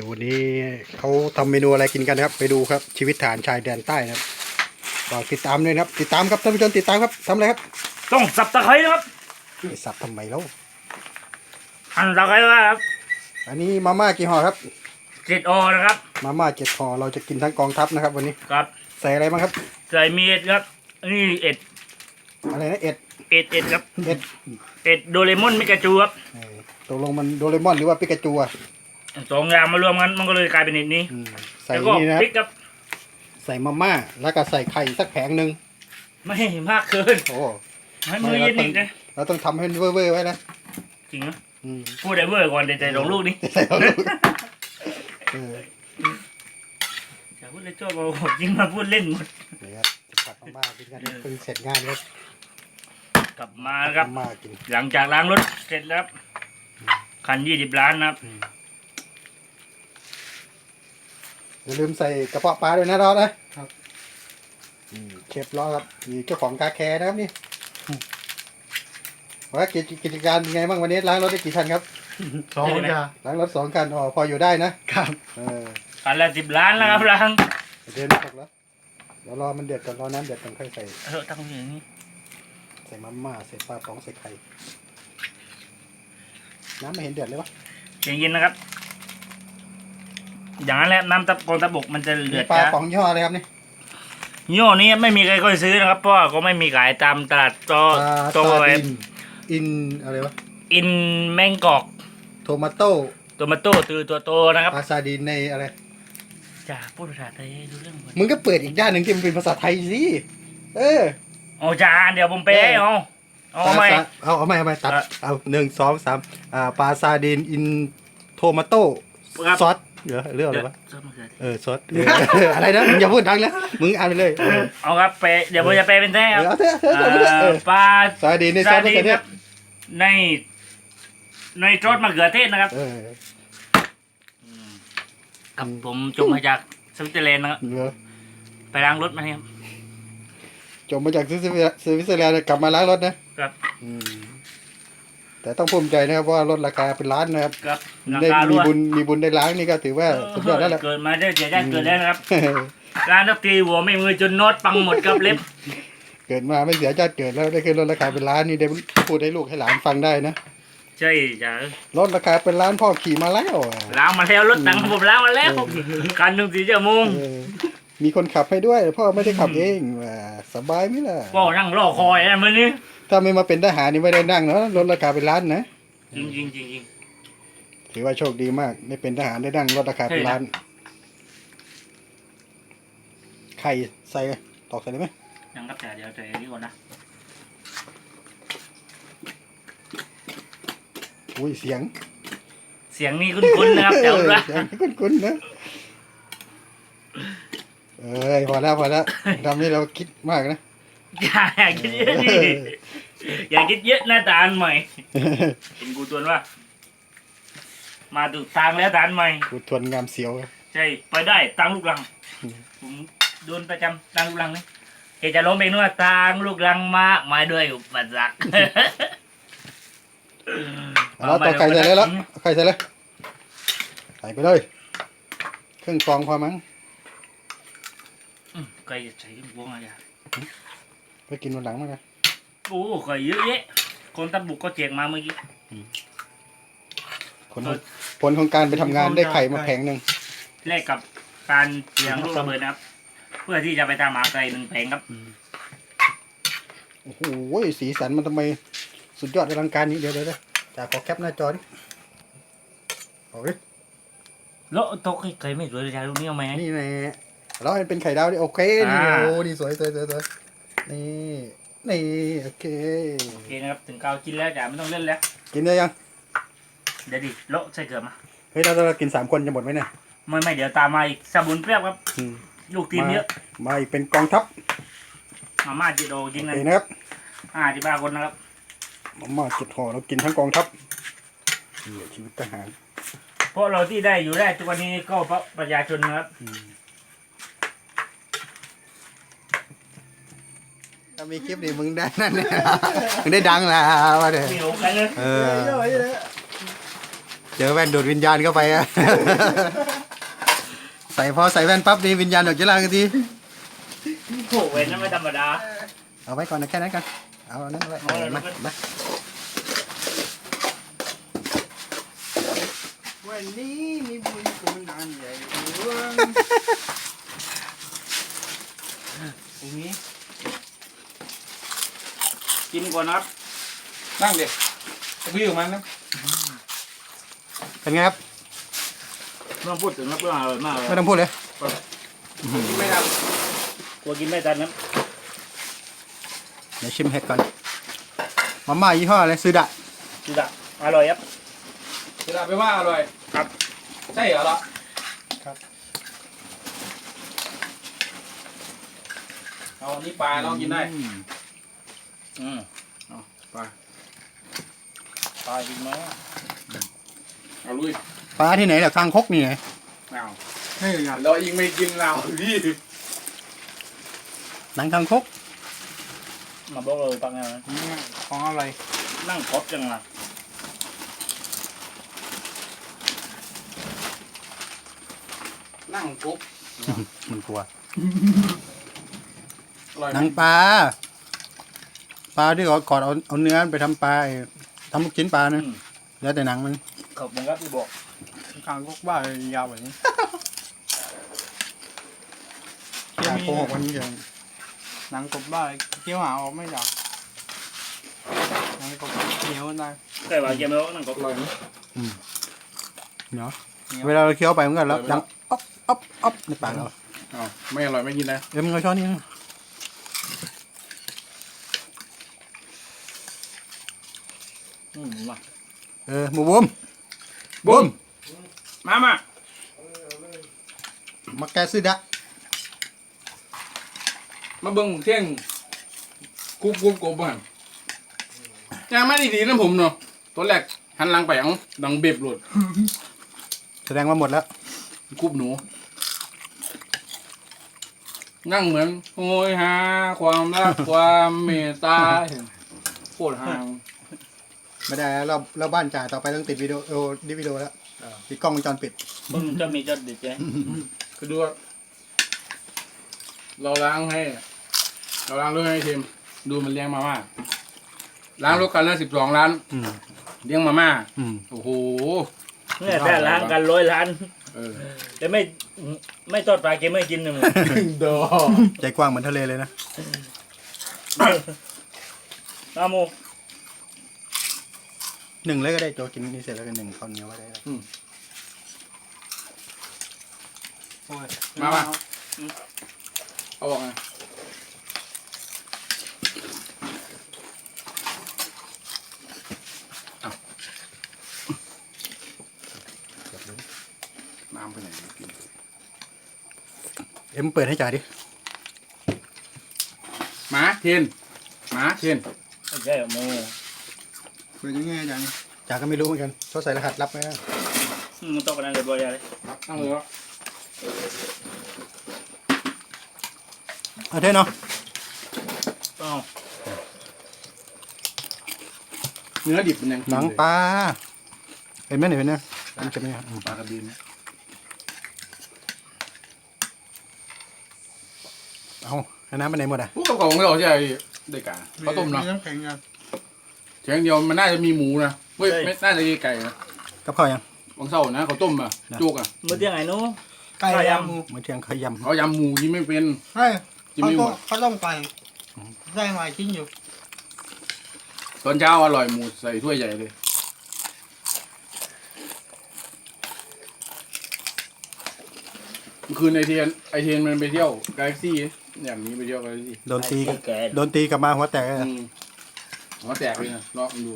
ดูวันนี้เขาทำเมนูอะไรกินกันนะครับ ไปดูครับชีวิตฐานชายแดนใต้นะครับฝากติดตามด้วยนะครับ ติดตามครับท่านผู้ชมติดตามครับทำอะไรครับต้องสับตะไคร้นะครับไอสับทำไมแล้วหั่นตะไคร้ไว้ครับ อันนี้มาม่ากี่ห่อครับเจ็ดออนะครับ มาม่าเจ็ดห่อเราจะกินทั้งกองทัพนะครับ วันนี้ครับ ใส่อะไรบ้างครับ ใส่มีเอ็ดครับนี่เอ็ดอะไรนะเอ็ดเอ็ดเอ็ดครับเอ็ดเอ็ดโดเรมอนมิกาจูครับเออตกลงมันโดเรมอนหรือว่าปิกาจูอะ สองอย่างมารวมกันมันก็เลยกลายเป็นเอ็ดนี้อืมใส่แล้วก็นี่นะคพรัริบกครับใส่มาม่าแล้วก็ใส่ไข่สักแผงหนึ่งไม่มากเกินโอ้ให้มือเย็นอีกนะเราต้องทำให้เวอร์ๆไว้นะจริงนะอืมพูดได้เวอร์ก่อนแต่ใจสองลูกนี้ใส่เอาลูกเอออย่าพูดเลยชอบเอาของจริงมาพูดเล่นหมดนี่ครับผัดมาม่ากินกันเพิ่งเสร็จงานครับกลับมานะครับ มาม่ากิน หลังจากล้างรถเสร็จแล้วครับคันยี่สิบล้านนะครับ อ ย่าลืมใส่กระเพาะปลาด้วยนะรอนะครับอืมเชฟรอครับมีเจ้าของกาแคร์นะครับนี่ว่ากิจกิจการยังไงบ้างวันนี้ล้างรถได้กี่คันครับสองคนจ้าล้างรถสองคันอ๋อพออยู่ได้นะครับ เออคันละสิบล้านแล้วครับล้างเดือนไม่ตกแล้วเดี๋ยวรอมันเดือดก่อนรอน้ำเดือดก่อนค่อยใส่เออตั้งอย่างนี้ใส่มาม่าใส่ปลาป๋องใส่ไข่น้ำไม่เห็นเดือดเลยวะเย็นๆนะครับ อย่างนั้นแหละน้ำตะกองตะบกมันจะเดือดปลาจ้าป๋องยี่ห้ออะไรครับนี่ยี่ห้อนี้ไม่มีใครค่อยซื้อนะครับเพราะว่าเขาไม่มีขายตามตลาดโตปลาโตซาอะไรดินอินอะไรวะ อินแมงกอกโทมาโต้ตัวมาโต้ตือตัวโตนะครับปลาซาดินในอะไรจ้าพูดภาษาไทยให้รู้เรื่องก่อนมึงก็เปิดอีกด้านหนึ่งที่มันเป็นภาษาไทยสิ เออเอาจ้าเดี๋ยวผมไปให้เอาเอาปลาไหมซาเอาเอาไม่เอาไม่ตัดอะเอาหนึ่งสองสามอ่าปลาซาดินอินโทมาโต้ครับ ซอส เหรอเรื่องอะไรวะซอสมะเขือเทศเออซอสเอออะไรนะมึงอย่าพูดดังนะมึงอ่านไปเลยเออเอาครับไปเดี๋ยวผมจะไปเป็นแท้ครับเอาเถอะเอาเถอะเอาเถอะเอเอ่ออปลาซาดินในซอสมะเขือเทคศรับใน ในซอสมะเขือเทศนะครับเออกับผมจบมาจากสวิตเซอร์แลนด์นะครับเหรอไปล้างรถมาเนี่ยครับจบมาจากสวิตเซอร์แลนด์สวิตเซอร์แลนด์กลับมาล้างรถนะครับ อืม แต่ต้องภูมิใจนะครับเพราะว่ารถราคาเป็นล้านนะครับครับราได้คามีรั่วบุญมีบุญได้ล้างนี่ก็ถือว่าสุดยอดแล้วแหละ เกิดมาได้เสียได้เกิดได้นะครับการทักทีหัวไม่มือจนโน็อตปังหมดครับเล็บ เกิดมาไม่เสียชาติเกิดแล้วได้ขึ้นรถราคาเป็นล้านนี่ได้พูดให้ลูกให้หลานฟังได้นะใช่จ้ะรถราคาเป็นล้านพ่อขี่มาแล้วอะล้างมาแล้วรถตังค์ผมล้างมาแล้วการหนึ่งสี่ชั่วโมง เออ มีคนขับให้ด้วย พ่อไม่ได้ขับเองว่าสบายไหมล่ะก็นั่งรอคอยนะมื้อนี้ถ้าไม่มาเป็นทหารนี่ไม่ได้นั่งเนาะรถราคาเป็นล้านนะจริงจริงจริงจริงถือว่าโชคดีมากได้เป็นทหารได้นั่งรถราคาเป็นล้านไข่ใส่ตอกใส่ได้ไหมยังครับแต่เดี๋ยวใจนี้ก่อนนะอุ้ยเสียง เสียงนี้คุ้นๆนะครับแต่ว่าเสียงคุ้นๆนะ เอ้ยพอแล้วพอแล้วทำให้เราคิดมากนะ อย่าอย่าคิดเยอะดิอย่าคิดเยอะนะตาอันใหม่เห็นกูตวนว่า มาถูกทางแล้วตาอันใหม่กูทวนงามเสียวใช่ไปได้ตังลูกลังผมโดนประจำตังลูกลังนี่เกจะร้องเพลงนู้นว่าตังลูกลังมากมาด้วยอุปสรรคแล้วต่อไข่ใส่เลยแล้วเอาไข่ใส่เลยใส่ไปเลยครึ่งฟองพอมั้งอืม ไก่จะใส่พวงอะไรอะไปกินวันหลังมั้งนะโอ้ไก่เยอะแยะคนตะบุกก็เจียกมาเมื่อกี้ ผลของผลของการไปทำงานได้ไข่มาแผงหนึ่งแลกกับการเสียงลูกระเบิดนะครับ เพื่อที่จะไปตามหาไก่หนึ่งแผงครับ โอ้โหสีสันมันทำไม สุดยอดอลังการนี้เดี๋ยวเดี๋ยวเดี๋ยวจากขอแคปหน้าจอดิเอาดิแล้วโต๊ะไก่ไม่สวยเลยจ้าลูกนี้เอาไหมนี่แน่ แล้วมันเป็นไข่ดาวดิโอเคนี่อ่า โอ้นี่สวยสวยสวยสวยนี่นี่โอเค โอเคนะครับถึงกาวกินแล้วจ้าไม่ต้องเล่นแล้วกินได้ยังเดี๋ยวดิโละใส่เกลือมาเฮ้ยเราเรากินสามคนจะหมดไหมเนี่ยไม่ไม่เดี๋ยวตามมาอีกสบุนเปรี้ยวครับ อืมลูกทีมเยอะมาอีกเป็นกองทัพมาม่าจิโดกินโอกันเคนะครับห้าที่บ้าคนนะครับมาม่าเจ็ดห่อเรากินทั้งกองทัพนี่ชีวิตทหารเพราะเราที่ได้อยู่ได้ทุกวันนี้ก็เพราะประชาชนนะครับ ถ้ามีคลิปนี้มึงได้นั่นเนี่ยมึงได้ดังแล้ววะเนี่ยมีโอกาสเลยเออเจอแว่นดูดวิญญาณเข้าไปอะส่พอใส่แว่นปั๊บดีวิญญาณออกจากร่างกันทีโอ้เว้นนั่นไม่ธรรมดาเอาไว้ก่อนนะแค่นั้นกันเอาอันนั้นไว้เอาเลยมา มาวันนี้มีบุญคุณอันใหญ่หลวงตรงนี้ กินก่อนนะครับนั่งเด็กวิวมันนะเป็นไงครับ ไม่ต้องพูดถึงนะเพื่อนอร่อยมากเลยไม่ต้องพูดเลย ไม่ทกลัวกินไม่ทันนะเดี๋ยวชิมเห็ดก่อนมาม่ายี่ห้ออะไรซื้อดะจุดะอร่อยครับำจะได้ไปว่าอร่อยครับ ใช่เหรอล่ะครับ เอาอันนี้ปลาเรากินได้ อืม อืมปลาปลากินไหมเอาลุยปลาที่ไหนล่ะคางคกนี่ไงเอาเรายิงไม่กินเราพี่หนังคางคกมาบอกเลยปังไงนะของอะไรนั่งครบจังอะนั่งกุ๊บมันกลัวอร่อยหนังปลา ปลาที่เขาขอดเอาเอาเนื้อไปทำปลาไอ้ทำลูกชิ้นปลานะอืม แล้วแต่หนังมัน ขอบคุณครับที่บอกคางกุ๊บบ้ายาวแบบนี้อย่าโกหกวันนี้เดี๋ยวหนังกบบ้าเคี้ยวหาออกไม่อยากหนังกบเหนียวได้แต่ว่าเกมแล้วนั่งครบอร่อยไหมเนาะเวลาเราเคี้ยวไปมันก็แล้วดังอ๊อบอ๊อบอ๊อบในปากเราอ๋อไม่อร่อยไม่กินนะ เอ็มงเอาช้อนนี้นะ อืมมา เออหมูบุ้มบุ้มมามามาแกซื้อดะมาเบิ่งเที่ยงกุ๊บกุ๊บกบบ้างยังไม่ได้ดีนะผมเนาะตัวแรกหันหลังไปเอ้าดังเบบหลุดแสดงว่าหมดแล้วกุ๊บหนู นั่งเหมือนโอ้ยหาความรัก ความเมตตาโคตรห่าง ไม่ได้แล้วเราเราบ้านจ่ายต่อไปต้องติดวิดีโอโอดิวิดีโอแล้วติดกล้องวงจรปิด มึงจะมีจดดิเจ๊คือดูว่าเราล้างให้ เราล้างรถให้ทีมดูมันเลี้ยงมาม่าล้างรถกันละสิบสองล้าน อืมเลี้ยงมาม่าอืมโอ้โห เนี่ยแต่ล้างกันร้อยล้านเออแต่ไม่ไม่ทอดปลาเกมไม่กินเลยมึงดอใจกว้างเหมือนทะเลเลยนะน้าโม หนึ่งเลยก็ได้โจกินนี่เสร็จแล้วกันหนึ่งข้าวเหนียวไว้ได้แล้วมามา เอาบอกไงน้ำไปไหนกินเอ็มเปิดให้จ่ายดิหมาเทนหมาเทนไม่ใช่โม เปิดยังไงจังจ่าก็ไม่รู้เหมือนกันเขาใส่รหัสลับไว้นะอืมมันต้องกันนั่นเลยบ่อยเลยตั้งเลยวะเอาเท่เนาะอ้าวเนื้อดิบมันยังหนังปลาเห็นไหมเห็นไหมเนี่ยมันจะไม่อืมปลากระดินเอาอันน้ำไปไหนหมดอะ พวกกระป๋องเราใช่ได้กาเขาต้มเนาะ น้ำแข็งกันเชีย งเดียวมันน่าจะมีหมูนะเฮ้ยไม่น่าจะมีไก่นะกับข้าวยังบางเศร้านะเขาต้มอะนะจุกอะมื้อเที่ยงไงหนู้ไก่ข้าวยยเมื่อเที่ยงเขายำเขายำหมูยิ่งไม่เป็นำใช่ยิ่งเขาไม่หต้มมดเขาต้มไก่ได้หลายชิ้นอยู่ตอนเช้าอร่อยหมูใส่ถ้วยใหญ่เลยเมื่อคืนไอเทียนไอเทียนมันไปเที่ยวกาแล็กซี่อย่างนี้ไปเที่ยวกาแล็กซี่โดนตีกับแก่ โดนตีกลับมาหัวแตกเลยอืม หัวแตกเลยนะลองดู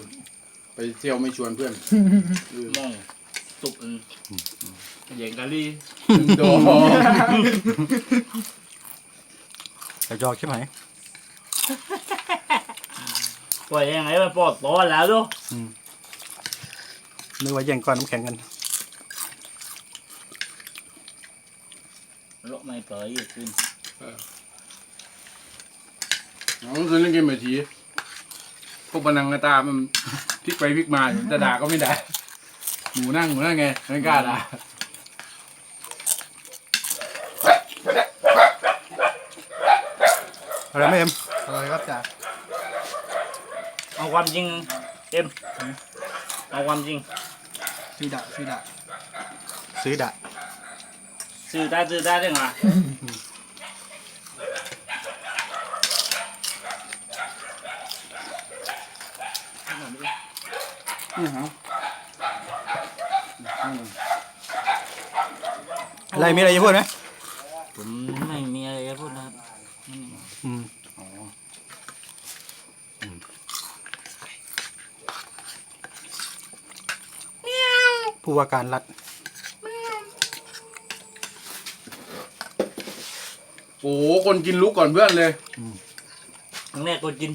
ไปเที่ยวไม่ชวนเพื่อนเออมองสุกอืมเหย่งกะลี่โดกระจอกใช่ไหมปล่อยยังไงมันปลอดตอนแล้วดูนึกว่าแย่งก้อนน้ำแข็งกันโลกไม่ปล่อยอยู่ขึ้นเอาเมื่อคืนเล่นเกมแบบที พวกบนังกระตามันพลิกไปพลิกมาจะด่าก็ไม่ได้หมูนั่งหมูนั่งไงไม่กล้าด่าอะไรไหม่เอ็มอะไรครับจ่าเอาความจริงเอ็มเอาความจริงซื้อด่าซื้อด่าซื้อด่าซื้อได้ซื้อได้ได้ไง นี่ฮะอะไรมีอะไรจะพูดไหมผมไม่มีอะไรจะพูดนะครับอืมผู้ว่าการรัฐโอ้โหคนกินลุกก่อนเพื่อนเลยครั้งแรกก็กิน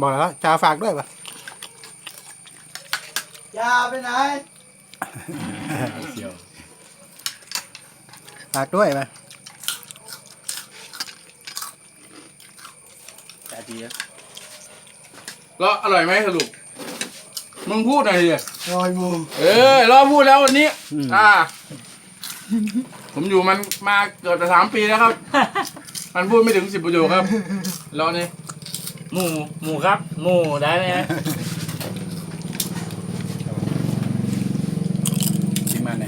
บอกแล้วจ่าฝากด้วยปะยาไปไหนฝากด้วยปะแต่ดีแล้วแล้วอร่อยไหมสรุปมึงพูดหน่อยดิลอยมูเออรอพูดแล้ววันนี้ อ่า ผมอยู่มันมาเกือบจะสามปีแล้วครับ มันพูดไม่ถึงสิบประโยคครับ แล้วนี่ หมูหมูครับ หมูได้ไหมชิมมาไหน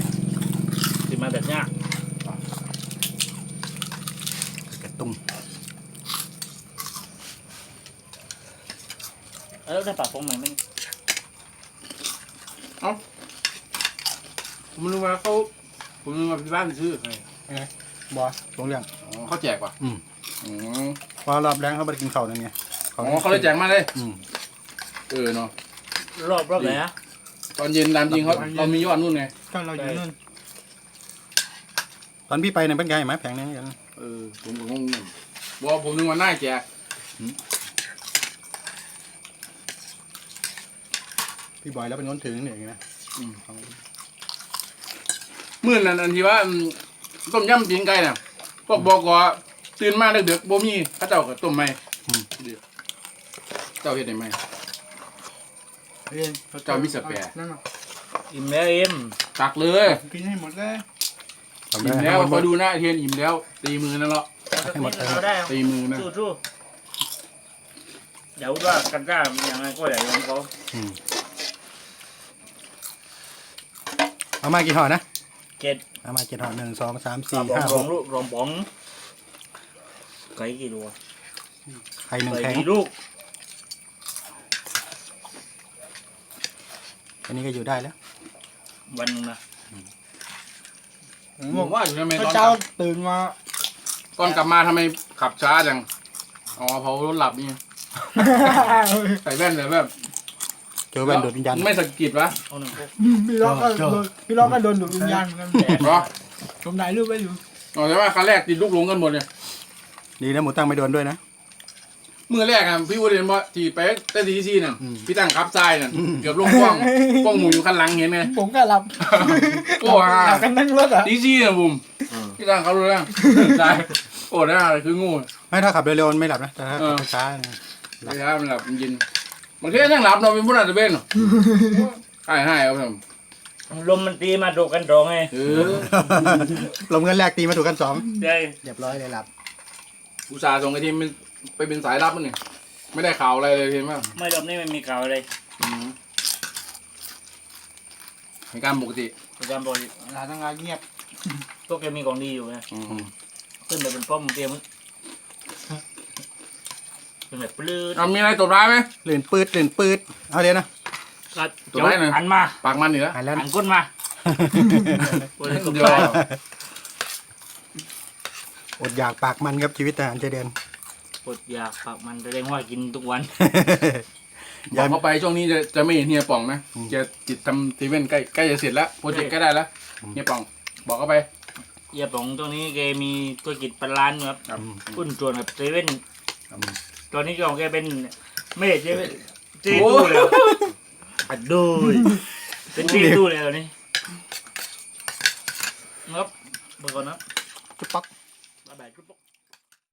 สิมาแบบเนี้ยกระตุ้งแล้วได้ปากฟองไหมมันผมรู้ว่าเขาผมรู้ว่าที่บ้านซื้อใครบอสตรงเรื่องอ๋อเขาแจกว่ะอืม อืมพอรอบแรงเขาไปกินข้าวนั่นไง อ๋อเขาเลยแจกมาเลยอืม เออเนาะ รอบรอบไหนอะตอนเย็นตามจริงเขาเรามียอดนู่นไงตอนเราอยู่นู่นตอนพี่ไปเนี่ยเป็นไงไหมแผงนี้กันเออ ผมก็งงๆบอกผมนึกว่าน่าแจกพี่บอยแล้วเป็นคนถือเนี่ยอย่างนี้นะอืมมื่อนั้นอันที่ว่าอืมต้มยำตีนไก่น่ะพวกบอกว่าตื่นมาเด็กๆบ่มีเข้าเจ้าก็ต้มไหมเดี๋ยว เจ้าเฮ็ดได้ไหมเรียนเจ้ามีสแปร์นั่นน่ะอิ่มแล้วเอ็มตักเลยกินให้หมดเลยทำอิ่มได้แล้วให้หพมอดดูหน้าเทียนอิ่มแล้ว ตีมือนั่นแหละให้หมดให้หมเราดได้ตีมือนะ สู้สู้เดี๋ยวว่ากันจ้าอย่างไรก็อย่ายอมเขาอืมเอามากี่ห่อนะเจ็ดเอามาเจ็ดห่อหนึ่งสองสามรสี่องห้ารหองกลูกรองป๋องไก่กี่ตัวไข่หนึ่งไก่แข็งกี่ลูก อันนี้ก็อยู่ได้แล้ววันหนึงนะผมว่าอยู่ทำไมพตระอนกเจ้าลับตื่นมา ตอนกลับมาทำไมขับช้าจัง อ๋อเพราะรถหลับนี่ใส่แว่นเลยแบบเจอแว่นโดดวิญญาณ ไม่สะกิดวะเอาหนึ่งพวกพี่ล็อกก็เจ้าโดนพี่ล็อกก็โดนดูดวิญญาณเหมือนกันเหรอผมถ่ายรูปไว้อยู่ อ๋อแต่ว่าครั้งแรกติดลูกหลงกันหมดเนี่ย ดีนะหมูตั้งไม่โดนด้วยนะ มือแรกอะพี่วูดเห็นว่าที่ไปเต้นทีซีน่ะอืมพี่ตั้งขับทรายน่ะอืมเกือบลงกล้องกล้องหมูอยู่ข้างหลังเห็นไหมผมก็หลับโอ้หฮ่าลับกันนั่งรถอะทีซีน่ะบุมพี่ตั้งเขารู้แล้วทรายโอ้ได้อะไรคืองูไม่ถ้าขับเร็วๆมันไม่หลับนะแต่ถ้าเออขับช้าๆเนี่ยไอ้ท่ามันหลับมันยินมันแค่นั่งหลับเราะเป็นผู้นัดเบนเนาะใช่ให้เอาไปทลมมันตีมาโดกกันตรงไงำเออลมกันแรกตีมาถูกกันสองได้เรียบร้อยเลยหลับอุตส่าห์ส่งไอ้ทีมมัน ไปเป็นสายลับมันเนี่ยไม่ได้ข่าวอะไรเลยเห็นป่ะไม่รอบนี้ไม่มีข่าวอะไรอืมเหตุการณ์ปกติประจำบ่อยหลานทำงานเงียบพวกแกมีของดีอยู่ไงอืมขึ้นไปเป็นป้อมเตรียมเป็นแบบปลื้ดเอามีอะไรตบร้ายไหมเลื่นปืดเลื่นปืดเอาเดี๋ยวนะก็ตัวไหนน่ะหันมาปากมันอยู่แล้วหายแล้วหันะนก้นมาโอ้ยตบเดี๋ยวตายอดอยากปากมันครับชีวิตทหารชายแดน อดอยากปากมันแสดงว่ากินทุกวันบอยกเข้าไปช่วงนี้จะจะไม่เห็นเฮียป่องนะอืม จะจิตทำทีเว่นใกล้ใกล้จะเสร็จแล้วโปรเจกต์ใกล้ได้แล้วอืมเฮียป่อง บอกเข้าไปเอียป๋องตรงนี้แกมีธุรกิจปลาร้านอยู่ครับครับหุ้นส่วนกับเซเว่นอืมตอนนี้ของแกเป็นไม่ใช่เซเว่นจีตู้เลยอัดดูยเป็นจีตู้เลยตอนนี้ครับเบอร์ก่อนนะ จุ๊บป๊อก